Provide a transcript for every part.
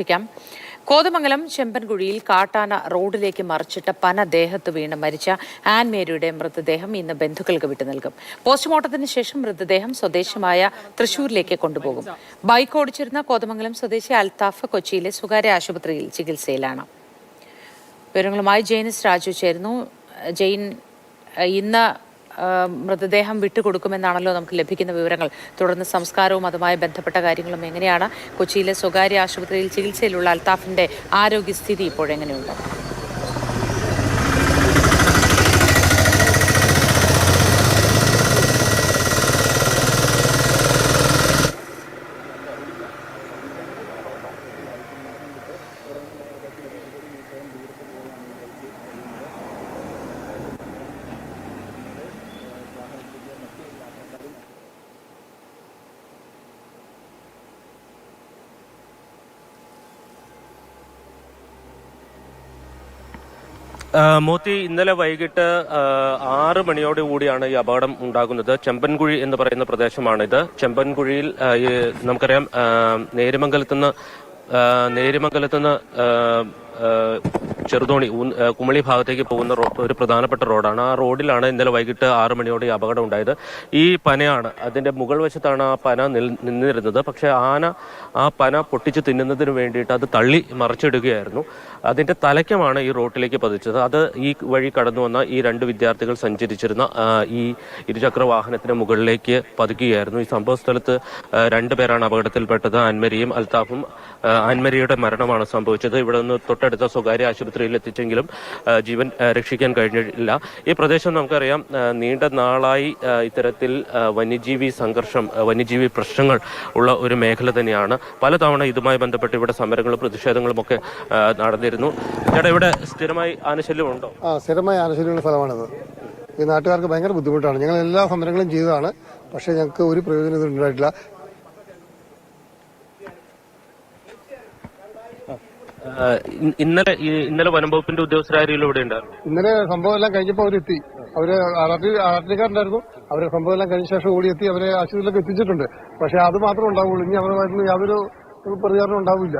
ിക്കാം കോതമംഗലം ചെമ്പൻകുഴിയിൽ കാട്ടാന റോഡിലേക്ക് മറിച്ചിട്ട പന ദേഹത്ത് വീണ് മരിച്ച ആൻമേരിയുടെ മൃതദേഹം ഇന്ന് ബന്ധുക്കൾക്ക് വിട്ടു നൽകും. പോസ്റ്റ്മോർട്ടത്തിന് ശേഷം മൃതദേഹം സ്വദേശമായ തൃശൂരിലേക്ക് കൊണ്ടുപോകും. ബൈക്ക് ഓടിച്ചിരുന്ന കോതമംഗലം സ്വദേശി അൽത്താഫ് കൊച്ചിയിലെ സ്വകാര്യ ആശുപത്രിയിൽ ചികിത്സയിലാണ്. വിവരങ്ങളുമായി ജെയിനിസ് രാജു ചേരുന്നു. ജെയിൻ ഇന്ന് മൃതദേഹം വിട്ടുകൊടുക്കുമെന്നാണല്ലോ നമുക്ക് ലഭിക്കുന്ന വിവരങ്ങൾ. തുടർന്ന് സംസ്കാരവും അതുമായി ബന്ധപ്പെട്ട കാര്യങ്ങളും എങ്ങനെയാണ്? കൊച്ചിയിലെ സ്വകാര്യ ആശുപത്രിയിൽ ചികിത്സയിലുള്ള അൽത്താഫിന്റെ ആരോഗ്യസ്ഥിതി ഇപ്പോഴെങ്ങനെയുണ്ട്? മോത്തി ഇന്നലെ വൈകിട്ട് ആറ് മണിയോട് കൂടിയാണ് ഈ അപകടം ഉണ്ടാകുന്നത്. ചെമ്പൻകുഴി എന്ന് പറയുന്ന പ്രദേശമാണിത് ചെമ്പൻകുഴിയിൽ നമുക്കറിയാം നേരുമംഗലത്തുനിന്ന് നേരിമംഗലത്തുനിന്ന് ചെറുതോണി കുമളി ഭാഗത്തേക്ക് പോകുന്ന ഒരു പ്രധാനപ്പെട്ട റോഡാണ്. ആ റോഡിലാണ് ഇന്നലെ വൈകിട്ട് ആറ് മണിയോടെ ഈ അപകടം ഉണ്ടായത്. ഈ പനയാണ് അതിന്റെ മുകൾ വശത്താണ് ആ പന നിന്നിരുന്നത്. പക്ഷെ ആന ആ പന പൊട്ടിച്ച് തിന്നുന്നതിന് വേണ്ടിയിട്ട് അത് തള്ളി മറിച്ചിടുകയായിരുന്നു. അതിന്റെ തലയ്ക്കമാണ് ഈ റോട്ടിലേക്ക് പതിച്ചത്. അത് ഈ വഴി കടന്നു വന്ന ഈ രണ്ട് വിദ്യാർത്ഥികൾ സഞ്ചരിച്ചിരുന്ന ഈ ഇരുചക്ര വാഹനത്തിന് മുകളിലേക്ക് പതുക്കുകയായിരുന്നു ഈ സംഭവ സ്ഥലത്ത് രണ്ടുപേരാണ് അപകടത്തിൽപ്പെട്ടത്. അൻമരിയും അൽത്താഫും അൻമരിയുടെ മരണമാണ് സംഭവിച്ചത്. ഇവിടെ നിന്ന് തൊട്ടടുത്ത സ്വകാര്യ ആശുപത്രിയിൽ എത്തിച്ചെങ്കിലും ജീവൻ രക്ഷിക്കാൻ കഴിഞ്ഞില്ല. ഈ പ്രദേശം നമുക്കറിയാം നീണ്ട നാളായി ഇത്തരത്തിൽ വന്യജീവി സംഘർഷം വന്യജീവി പ്രശ്നങ്ങൾ ഉള്ള ഒരു മേഖല തന്നെയാണ്. പലതവണ ഇതുമായി ബന്ധപ്പെട്ട് ഇവിടെ സമരങ്ങളും പ്രതിഷേധങ്ങളും ഒക്കെ നടന്നിരുന്നു. ചേട്ടാ ഇവിടെ സ്ഥിരമായി ആനശല്യം ഉണ്ടോ? ആ സ്ഥിരമായി ആനശല്യമുള്ള സ്ഥലമാണിത്. ഈ നാട്ടുകാർക്ക് ഭയങ്കര ബുദ്ധിമുട്ടാണ്. ഞങ്ങൾ എല്ലാ സമരങ്ങളും ചെയ്തതാണ്. പക്ഷേ ഞങ്ങൾക്ക് ഒരു പ്രയോജനം ഉണ്ടായിട്ടില്ല. ഇന്നലെ ഇന്നലെ വനംവകുപ്പിന്റെ ഉദ്യോഗസ്ഥരാരും ഇവിടെ ഉണ്ടായിരുന്നു? ഇന്നലെ സംഭവം എല്ലാം കഴിഞ്ഞപ്പോൾ അവരെത്തി. അവർ ആർട്ടിക്കാരുണ്ടായിരുന്നു അവരെ സംഭവം എല്ലാം കഴിഞ്ഞ ശേഷം ഓടി എത്തി. അവരെ ആശുപത്രിയിലേക്ക് എത്തിച്ചിട്ടുണ്ട്. പക്ഷെ അത് മാത്രമേ ഉണ്ടാവുള്ളൂ. ഇനി അവരുമായിരുന്നു യാതൊരു പ്രതികരണം ഉണ്ടാവില്ല.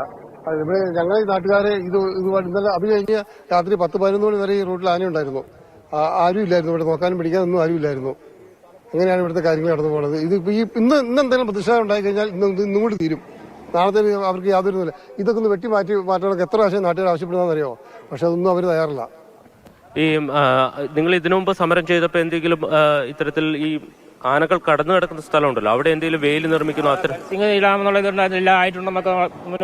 ഇവിടെ ഞങ്ങൾ നാട്ടുകാരെ ഇത് ഇതുമായിട്ട് ഇന്നലെ അത് കഴിഞ്ഞ് രാത്രി പത്ത് പതിനൊന്ന് മണി വരെ ഈ റോഡിൽ ആന ഉണ്ടായിരുന്നു. ആരും ഇല്ലായിരുന്നു. ഇവിടെ നോക്കാനും പിടിക്കാനൊന്നും ആരും ഇല്ലായിരുന്നു. അങ്ങനെയാണ് ഇവിടുത്തെ കാര്യങ്ങൾ നടന്നു പോകുന്നത് ഇത് ഈ ഇന്ന് ഇന്ന് എന്തെങ്കിലും പ്രതിഷേധം ഉണ്ടായി കഴിഞ്ഞാൽ ഇന്ന് ഇന്നും കൂടി തീരും. നാളത്തെ അവർക്ക് യാതൊരു ഇതുമില്ല. ഇതൊക്കെ ഒന്ന് വെട്ടി മാറ്റി മാറ്റാനൊക്കെ എത്ര പ്രാവശ്യം നാട്ടുകാർ ആവശ്യപ്പെടുന്നതെന്നറിയോ? പക്ഷെ അതൊന്നും അവർ തയ്യാറില്ല. ഈ നിങ്ങൾ ഇതിനു മുമ്പ് സമരം ചെയ്തപ്പോൾ എന്തെങ്കിലും ഇത്തരത്തിൽ ഈ ആനകൾ കടന്നു കിടക്കുന്ന സ്ഥലമുണ്ടല്ലോ. അവിടെ എന്തെങ്കിലും വേലി നിർമ്മിക്കുന്നു? അത്ര ഇതുണ്ടായിരുന്നില്ല ആയിട്ടുണ്ടെന്നൊക്കെ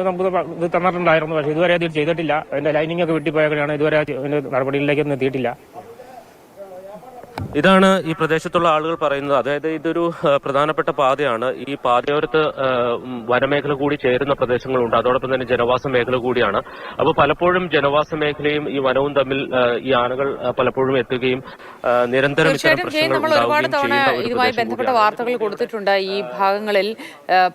നമുക്ക് ഇത് തന്നിട്ടുണ്ടായിരുന്നു. പക്ഷേ ഇതുവരെ അത് ചെയ്തിട്ടില്ല. അതിന്റെ ലൈനിങ് ഒക്കെ വെട്ടിപ്പോയൊക്കെയാണ് ഇതുവരെ അതിന്റെ നടപടിയിലേക്കൊന്നും എത്തിയിട്ടില്ല. ഇതാണ് ഈ പ്രദേശത്തുള്ള ആളുകൾ പറയുന്നത്. അതായത് ഇതൊരു പ്രധാനപ്പെട്ട പാതയാണ്. ഈ പാതയോരത്ത് വനമേഖല കൂടി ചേരുന്ന പ്രദേശങ്ങളുണ്ട്. അതോടൊപ്പം തന്നെ ജനവാസ മേഖല കൂടിയാണ്. അപ്പോൾ പലപ്പോഴും ജനവാസ മേഖലയും ഈ വനവും തമ്മിൽ ഈ ആനകൾ പലപ്പോഴും എത്തുകയും നിരന്തരം നമ്മൾ ഒരുപാട് തവണ ഇതുമായി ബന്ധപ്പെട്ട വാർത്തകൾ കൊടുത്തിട്ടുണ്ട്. ഈ ഭാഗങ്ങളിൽ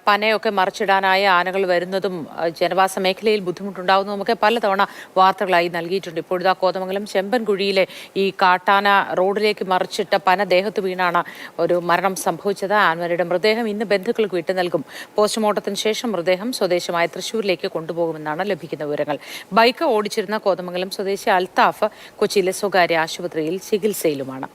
പനയൊക്കെ മറിച്ചിടാനായ ആനകൾ വരുന്നതും ജനവാസ മേഖലയിൽ ബുദ്ധിമുട്ടുണ്ടാകുന്നതും ഒക്കെ പലതവണ വാർത്തകളായി നൽകിയിട്ടുണ്ട്. ഇപ്പോഴിതാ കോതമംഗലം ചെമ്പൻകുഴിയിലെ ഈ കാട്ടാന റോഡിലേക്ക് മറിച്ചിട്ട പന ദേഹത്ത് വീണാണ് ഒരു മരണം സംഭവിച്ചത്. ആൻവരയുടെ മൃതദേഹം ഇന്ന് ബന്ധുക്കൾക്ക് വിട്ടു നൽകും. പോസ്റ്റ്മോർട്ടത്തിന് ശേഷം മൃതദേഹം സ്വദേശമായ തൃശൂരിലേക്ക് കൊണ്ടുപോകുമെന്നാണ് ലഭിക്കുന്ന വിവരങ്ങൾ. ബൈക്ക് ഓടിച്ചിരുന്ന കോതമംഗലം സ്വദേശി അൽത്താഫ് കൊച്ചിയിലെ സ്വകാര്യ ആശുപത്രിയിൽ ചികിത്സയിലുമാണ്.